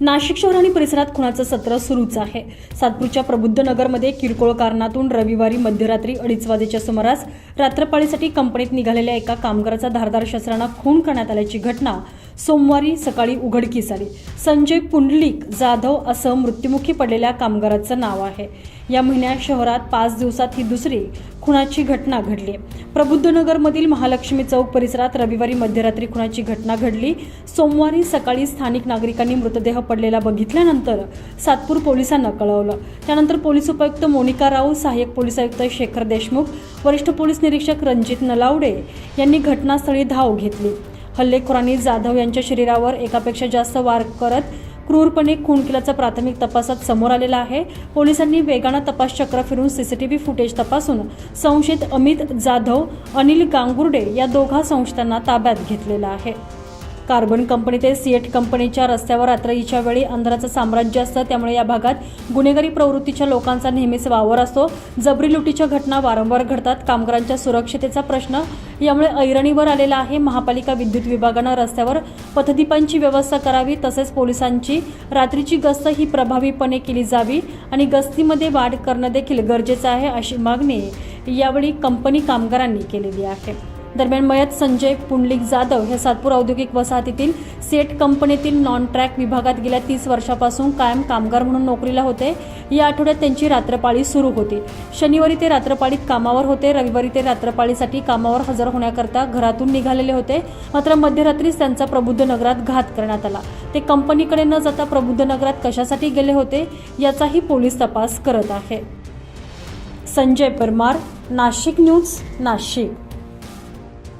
नाशिक शहर आणि परिसरात खुणाचं सत्र सुरूच आहे. सातपूरच्या प्रबुद्ध नगरमध्ये किरकोळ कारणातून रविवारी मध्यरात्री अडीच वाजेच्या सुमारास रात्रपाळीसाठी कंपनीत निघालेल्या एका कामगाराचा धारदार शस्त्रानं खून करण्यात आल्याची घटना सोमवारी सकाळी उघडकीस आली. संजय पुंडलिक जाधव असं मृत्युमुखी पडलेल्या कामगाराचं नाव आहे. या महिन्यात शहरात पाच दिवसात ही दुसरी खुनाची घटना घडली. प्रबुद्धनगरमधील महालक्ष्मी चौक परिसरात रविवारी मध्यरात्री खुनाची घटना घडली. सोमवारी सकाळी स्थानिक नागरिकांनी मृतदेह पडलेला बघितल्यानंतर सातपूर पोलिसांना कळवलं. त्यानंतर पोलीस उपायुक्त मोनिका राऊ सहाय्यक पोलीस आयुक्त शेखर देशमुख वरिष्ठ पोलीस निरीक्षक रणजित नलावडे यांनी घटनास्थळी धाव घेतली. हल्लेखोरांनी जाधव यांच्या शरीरावर एकापेक्षा जास्त वार करत क्रूरपणे खून केल्याचं प्राथमिक तपासात समोर आलेलं आहे. पोलिसांनी वेगानं तपास चक्र फिरून सीसीटीव्ही फुटेज तपासून संशयित अमित जाधव अनिल गांगुर्डे या दोघा संशयितांना ताब्यात घेतलेला आहे. कार्बन कंपनी ते सीएट कंपनीच्या रस्त्यावर रात्रीच्या वेळी अंधाराचं साम्राज्य असतं. त्यामुळे या भागात गुन्हेगारी प्रवृत्तीच्या लोकांचा नेहमीच वावर असतो. जबरी लुटीच्या घटना वारंवार घडतात. कामगारांच्या सुरक्षतेचा प्रश्न यामुळे ऐरणीवर आलेला आहे. महापालिका विद्युत विभागानं रस्त्यावर पथदीपांची व्यवस्था करावी तसेच पोलिसांची रात्रीची गस्त ही प्रभावीपणे केली जावी आणि गस्तीमध्ये वाढ करणं देखील गरजेचं आहे अशी मागणी यावेळी कंपनी कामगारांनी केलेली आहे. दरम्यान मयत संजय पुंडलिक जाधव हे सातपूर औद्योगिक वसाहतीतील सेट कंपनीतील नॉन ट्रॅक विभागात गेल्या तीस वर्षापासून कायम कामगार म्हणून नोकरीला होते. या आठवड्यात त्यांची रात्रपाळी सुरू होती. शनिवारी ते रात्रपाळीत कामावर होते. रविवारी ते रात्रपाळीसाठी कामावर हजर होण्याकरता घरातून निघालेले होते. मात्र मध्यरात्रीच त्यांचा प्रबुद्ध नगरात घात करण्यात आला. ते कंपनीकडे न जाता प्रबुद्ध नगरात कशासाठी गेले होते याचाही पोलीस तपास करत आहे. संजय परमार नाशिक न्यूज नाशिक.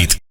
говорит.